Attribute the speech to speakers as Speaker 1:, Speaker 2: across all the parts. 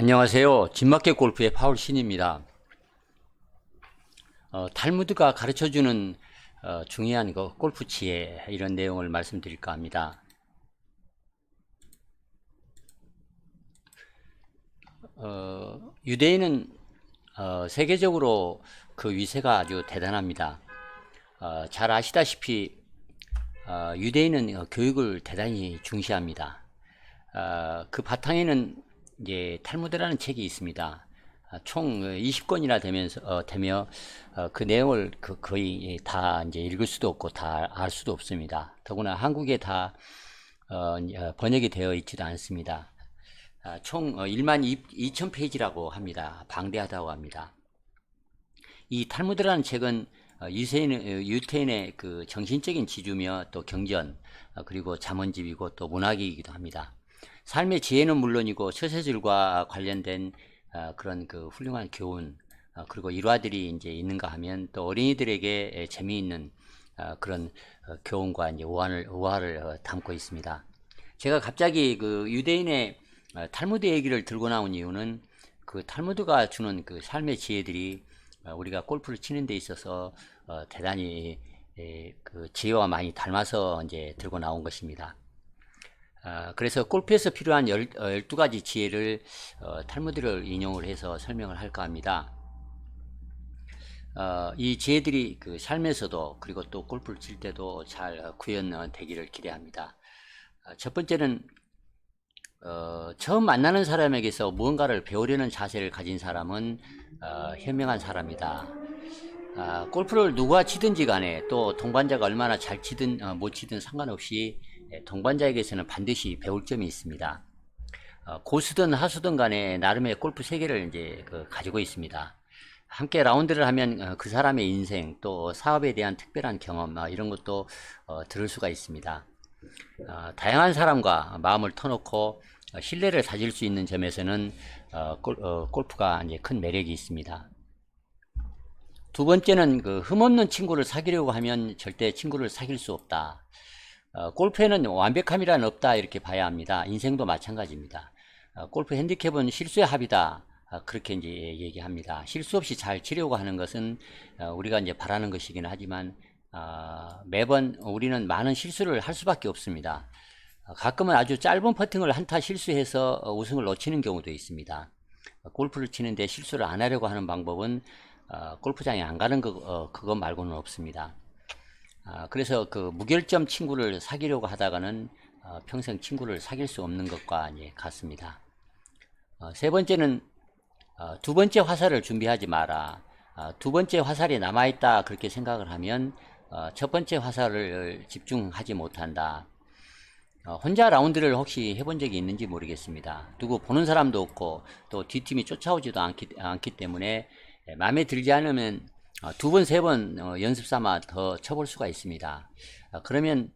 Speaker 1: 안녕하세요. 진마켓 골프의 파울 신입니다. 어, 탈무드가 가르쳐주는 어, 중요한 그 골프 지혜 이런 내용을 말씀드릴까 합니다. 어, 유대인은 어, 세계적으로 그 위세가 아주 대단합니다. 어, 잘 아시다시피 어, 유대인은 어, 교육을 대단히 중시합니다. 어, 그 바탕에는 이제 탈무드라는 책이 있습니다. 아, 총 20권이나 되면서 어, 되며 어, 그 내용을 그 거의 다 이제 읽을 수도 없고 다 알 수도 없습니다. 더구나 한국에 다 어, 어, 번역이 되어 있지도 않습니다. 아, 총 1만 2천 페이지라고 합니다. 방대하다고 합니다. 이 탈무드라는 책은 어, 유세인, 유태인의 그 정신적인 지주며 또 경전 어, 그리고 잠언집이고 또 문학이기도 합니다. 삶의 지혜는 물론이고 처세술과 관련된 어, 그런 그 훌륭한 교훈 어, 그리고 일화들이 이제 있는가 하면 또 어린이들에게 에, 재미있는 어, 그런 어, 교훈과 이제 우화를 우화를 어, 담고 있습니다. 제가 갑자기 그 유대인의 어, 탈무드 얘기를 들고 나온 이유는 그 탈무드가 주는 그 삶의 지혜들이 어, 우리가 골프를 치는 데 있어서 어, 대단히 에, 그 지혜와 많이 닮아서 이제 들고 나온 것입니다. 아, 그래서 골프에서 필요한 열, 어, 12가지 지혜를 어, 탈무드를 인용을 해서 설명을 할까 합니다. 어, 이 지혜들이 그 삶에서도 그리고 또 골프를 칠 때도 잘 어, 구현되기를 기대합니다. 어, 첫 번째는 어, 처음 만나는 사람에게서 무언가를 배우려는 자세를 가진 사람은 어, 현명한 사람이다. 아, 골프를 누가 치든지 간에 또 동반자가 얼마나 잘 치든 어, 못 치든 상관없이 예, 동반자에게서는 반드시 배울 점이 있습니다. 어, 고수든 하수든 간에 나름의 골프 세계를 이제 그 가지고 있습니다. 함께 라운드를 하면 어, 그 사람의 인생 또 사업에 대한 특별한 경험 어, 이런 것도 어, 들을 수가 있습니다. 어, 다양한 사람과 마음을 터놓고 어, 신뢰를 다질 수 있는 점에서는 골프가 이제 큰 매력이 있습니다. 두 번째는 그 흠없는 친구를 사귀려고 하면 절대 친구를 사귈 수 없다. 어, 골프에는 완벽함이란 없다 이렇게 봐야 합니다. 인생도 마찬가지입니다. 어, 골프 핸디캡은 실수의 합이다. 어, 그렇게 이제 얘기합니다. 실수 없이 잘 치려고 하는 것은 어, 우리가 이제 바라는 것이긴 하지만 어, 매번 우리는 많은 실수를 할 수밖에 없습니다. 어, 가끔은 아주 짧은 퍼팅을 한타 실수해서 어, 우승을 놓치는 경우도 있습니다. 어, 골프를 치는데 실수를 안 하려고 하는 방법은 어, 골프장에 안 가는 거, 어, 그것 말고는 없습니다. 아, 그래서 그 무결점 친구를 사귀려고 하다가는 어, 평생 친구를 사귈 수 없는 것과 예, 같습니다. 어, 세 번째는 어, 두 번째 화살을 준비하지 마라. 어, 두 번째 화살이 남아있다 그렇게 생각을 하면 어, 첫 번째 화살을 집중하지 못한다. 어, 혼자 라운드를 혹시 해본 적이 있는지 모르겠습니다. 누구 보는 사람도 없고 또 뒷팀이 쫓아오지도 않기, 않기 때문에 예, 마음에 들지 않으면 어, 두 번, 세 번 연습 삼아 더 쳐볼 수가 있습니다. 어, 그러면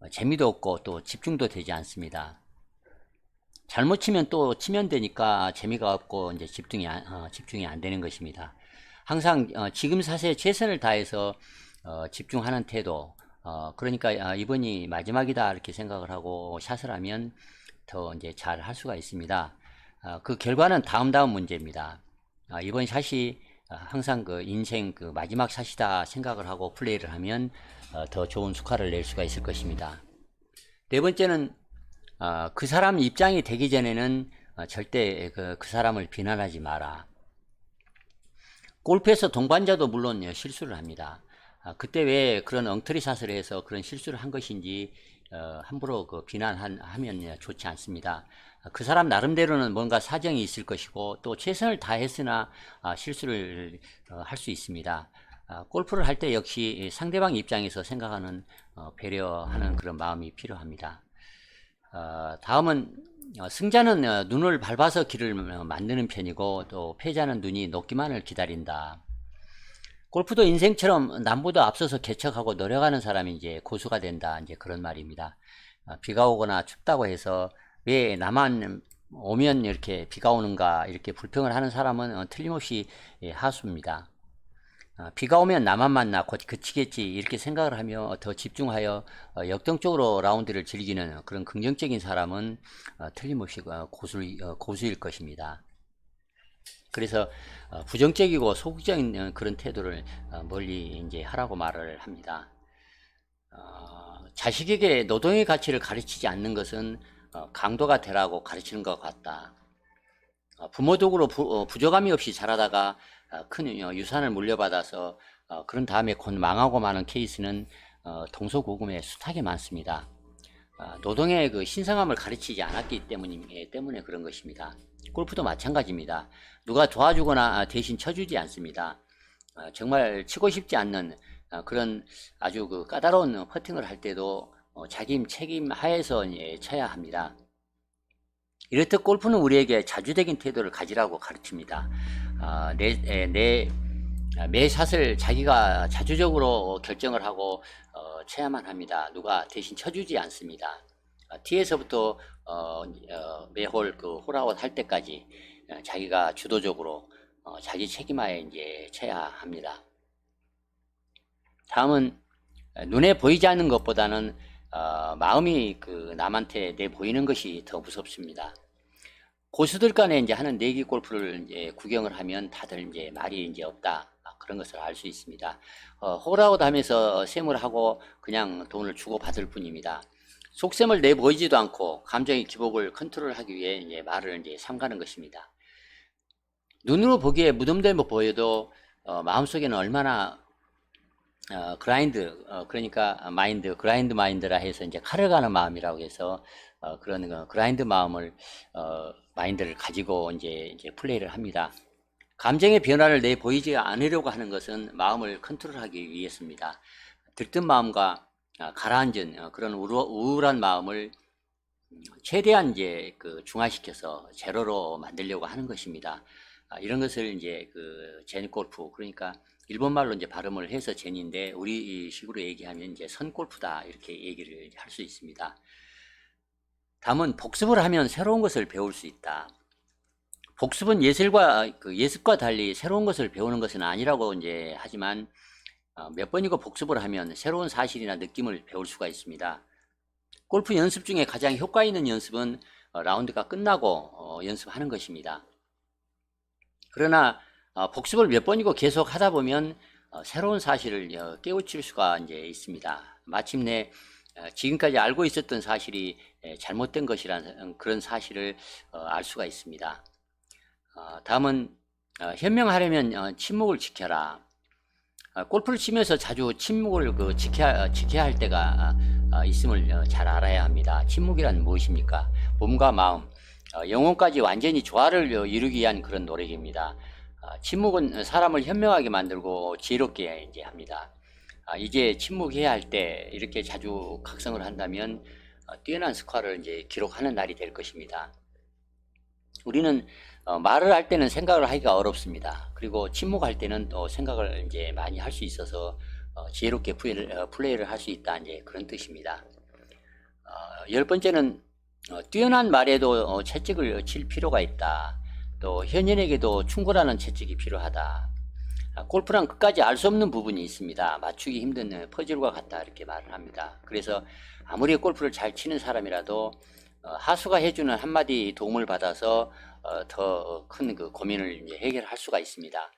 Speaker 1: 어, 재미도 없고 또 집중도 되지 않습니다. 잘못 치면 또 치면 되니까 재미가 없고 이제 집중이 안, 어, 집중이 안 되는 것입니다. 항상 어, 지금 사세에 최선을 다해서 어, 집중하는 태도. 어, 그러니까 아, 이번이 마지막이다 이렇게 생각을 하고 샷을 하면 더 이제 잘 할 수가 있습니다. 어, 그 결과는 다음 다음 문제입니다. 아, 이번 샷이 아, 항상 그 인생 그 마지막 샷이다 생각을 하고 플레이를 하면 어, 더 좋은 스코어를 낼 수가 있을 것입니다. 네 번째는 어, 그 사람 입장이 되기 전에는 어, 절대 그, 그 사람을 비난하지 마라. 골프에서 동반자도 물론 예, 실수를 합니다. 아, 그때 왜 그런 엉터리 샷을 해서 그런 실수를 한 것인지 어, 함부로 그 비난하면 예, 좋지 않습니다. 아, 그 사람 나름대로는 뭔가 사정이 있을 것이고 또 최선을 다했으나 아, 실수를 어, 할수 있습니다. 아, 골프를 할 때 역시 상대방 입장에서 생각하는 어, 배려하는 그런 마음이 필요합니다. 어, 다음은 어, 승자는 어, 눈을 밟아서 길을 어, 만드는 편이고 또 패자는 눈이 녹기만을 기다린다. 골프도 인생처럼 남보다 앞서서 개척하고 노력하는 사람이 이제 고수가 된다. 이제 그런 말입니다. 어, 비가 오거나 춥다고 해서 왜 나만 오면 이렇게 비가 오는가 이렇게 불평을 하는 사람은 어, 틀림없이 예, 하수입니다. 어, 비가 오면 나만 만나 곧 그치겠지 이렇게 생각을 하며 더 집중하여 어, 역동적으로 라운드를 즐기는 그런 긍정적인 사람은 어, 틀림없이 어, 고수, 어, 고수일 것입니다. 그래서 어, 부정적이고 소극적인 어, 그런 태도를 어, 멀리 이제 하라고 말을 합니다. 어, 자식에게 노동의 가치를 가르치지 않는 것은 어, 강도가 되라고 가르치는 것 같다. 어, 부모 도구로 부, 어, 부족함이 없이 자라다가 어, 큰 어, 유산을 물려받아서 어, 그런 다음에 곧 망하고 마는 케이스는 어, 동서고금에 숱하게 많습니다. 어, 노동의 그 신성함을 가르치지 않았기 때문이, 때문에 그런 것입니다. 골프도 마찬가지입니다. 누가 도와주거나 아, 대신 쳐주지 않습니다. 어, 정말 치고 싶지 않는 어, 그런 아주 그 까다로운 퍼팅을 할 때도 어, 자기 책임 하에서 예, 쳐야 합니다. 이렇듯 골프는 우리에게 자주적인 태도를 가지라고 가르칩니다. 아, 내, 에, 내, 아, 매 샷을 자기가 자주적으로 결정을 하고 어, 쳐야만 합니다. 누가 대신 쳐주지 않습니다. 아, 티에서부터 어, 어, 매홀 그 홀아웃 할 때까지 어, 자기가 주도적으로 어, 자기 책임하에 이제 쳐야 합니다. 다음은 눈에 보이지 않는 것보다는 어, 마음이 그 남한테 내 보이는 것이 더 무섭습니다. 고수들 간에 이제 하는 내기 골프를 이제 구경을 하면 다들 이제 말이 이제 없다. 아, 그런 것을 알 수 있습니다. 어, 홀아웃 하면서 셈을 하고 그냥 돈을 주고 받을 뿐입니다. 속셈을 내 보이지도 않고 감정의 기복을 컨트롤하기 위해 이제 말을 이제 삼가는 것입니다. 눈으로 보기에 무덤대로 보여도 어, 마음속에는 얼마나 어, 그라인드 어, 그러니까 마인드 그라인드 마인드라 해서 이제 칼을 가는 마음이라고 해서 어, 그런 거, 그라인드 마음을 어, 마인드를 가지고 이제 이제 플레이를 합니다. 감정의 변화를 내 보이지 않으려고 하는 것은 마음을 컨트롤하기 위해서입니다. 들뜬 마음과 아, 가라앉은 어, 그런 우울, 우울한 마음을 음, 최대한 이제 그 중화시켜서 제로로 만들려고 하는 것입니다. 아, 이런 것을 이제 그 제니 골프 그러니까 일본 말로 이제 발음을 해서 제니인데 우리 식으로 얘기하면 이제 선 골프다 이렇게 얘기를 할 수 있습니다. 다음은 복습을 하면 새로운 것을 배울 수 있다. 복습은 예술과 그 예습과 달리 새로운 것을 배우는 것은 아니라고 이제 하지만 어, 몇 번이고 복습을 하면 새로운 사실이나 느낌을 배울 수가 있습니다. 골프 연습 중에 가장 효과 있는 연습은 어, 라운드가 끝나고 어, 연습하는 것입니다. 그러나 어, 복습을 몇 번이고 계속 하다 보면 어, 새로운 사실을 어, 깨우칠 수가 이제 있습니다. 마침내 어, 지금까지 알고 있었던 사실이 에, 잘못된 것이라는 그런 사실을 어, 알 수가 있습니다. 어, 다음은 어, 현명하려면 어, 침묵을 지켜라. 어, 골프를 치면서 자주 침묵을 그 지켜야, 어, 지켜야 할 때가 있음을 어, 잘 알아야 합니다. 침묵이란 무엇입니까? 몸과 마음, 어, 영혼까지 완전히 조화를 어, 이루기 위한 그런 노력입니다. 어, 침묵은 사람을 현명하게 만들고 지혜롭게 이제 합니다. 아, 이제 침묵해야 할 때 이렇게 자주 각성을 한다면 어, 뛰어난 스코어를 이제 기록하는 날이 될 것입니다. 우리는 어, 말을 할 때는 생각을 하기가 어렵습니다. 그리고 침묵할 때는 또 생각을 이제 많이 할 수 있어서 어, 지혜롭게 플레이를, 어, 플레이를 할 수 있다 이제 그런 뜻입니다. 어, 열 번째는 어, 뛰어난 말에도 어, 채찍을 칠 필요가 있다. 또 현인에게도 충고라는 채찍이 필요하다. 아, 골프란 끝까지 알 수 없는 부분이 있습니다. 맞추기 힘든 어, 퍼즐과 같다 이렇게 말을 합니다. 그래서 아무리 골프를 잘 치는 사람이라도 어, 하수가 해주는 한마디 도움을 받아서 어, 더 큰 그 고민을 이제 해결할 수가 있습니다.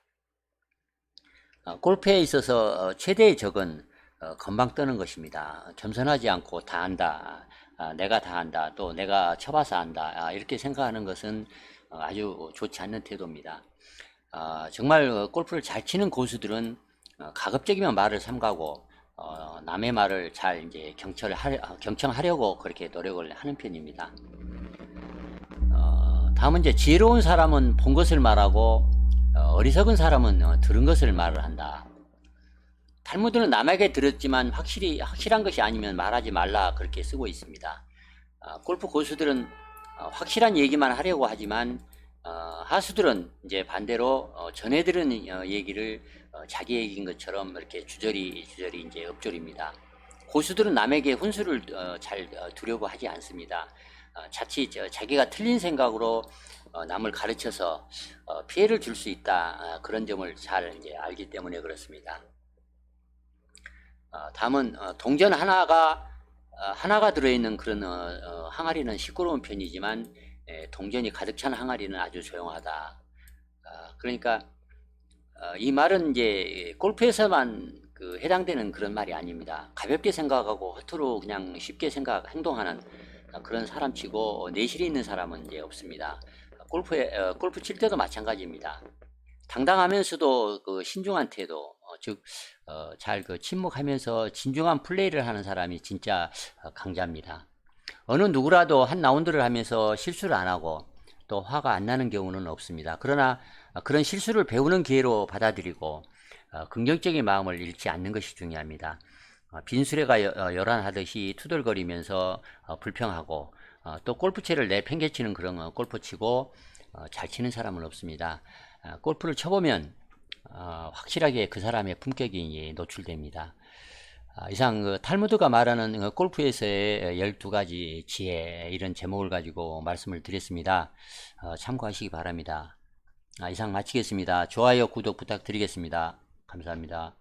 Speaker 1: 어, 골프에 있어서 어, 최대의 적은 어, 금방 뜨는 것입니다. 겸손하지 않고 다 안다. 아, 내가 다 안다. 또 내가 쳐봐서 안다. 아, 이렇게 생각하는 것은 어, 아주 좋지 않는 태도입니다. 아, 정말 어, 골프를 잘 치는 고수들은 어, 가급적이면 말을 삼가고 어, 남의 말을 잘 이제 경청을 하려, 아, 경청하려고 그렇게 노력을 하는 편입니다. 어, 다음은 이제 지혜로운 사람은 본 것을 말하고 어, 어리석은 사람은 어, 들은 것을 말을 한다. 탈무드는 남에게 들었지만 확실히 확실한 것이 아니면 말하지 말라 그렇게 쓰고 있습니다. 어, 골프 고수들은 어, 확실한 얘기만 하려고 하지만 어, 하수들은 이제 반대로 어, 전해 들은 어, 얘기를 어, 자기 얘기인 것처럼 이렇게 주저리 주저리 이제 엎조립니다. 고수들은 남에게 훈수를 어, 잘 어, 두려고 하지 않습니다. 어, 자칫 어, 자기가 틀린 생각으로 어, 남을 가르쳐서 어, 피해를 줄 수 있다 어, 그런 점을 잘 이제 알기 때문에 그렇습니다. 어, 다음은 어, 동전 하나가 어, 하나가 들어있는 그런 항아리는 시끄러운 편이지만 에, 동전이 가득 찬 항아리는 아주 조용하다. 아, 그러니까 어, 이 말은 이제 골프에서만 그 해당되는 그런 말이 아닙니다. 가볍게 생각하고 허투루 그냥 쉽게 생각 행동하는 어, 그런 사람치고 내실이 있는 사람은 이제 없습니다. 골프에 어, 골프 칠 때도 마찬가지입니다. 당당하면서도 그 신중한 태도, 어, 즉, 어, 잘그 침묵하면서 진중한 플레이를 하는 사람이 진짜 어, 강자입니다. 어느 누구라도 한 라운드를 하면서 실수를 안 하고 또 화가 안 나는 경우는 없습니다. 그러나 어, 그런 실수를 배우는 기회로 받아들이고 어, 긍정적인 마음을 잃지 않는 것이 중요합니다. 어, 빈수레가 여- 어, 요란하듯이 투덜거리면서 어, 불평하고 어, 또 골프채를 내팽개치는 그런 어, 골프 치고 어, 잘 치는 사람은 없습니다. 아, 골프를 쳐보면 어, 확실하게 그 사람의 품격이 노출됩니다. 아, 이상 그 탈무드가 말하는 그 골프에서의 12가지 지혜 이런 제목을 가지고 말씀을 드렸습니다. 어, 참고하시기 바랍니다. 아, 이상 마치겠습니다. 좋아요, 구독 부탁드리겠습니다. 감사합니다.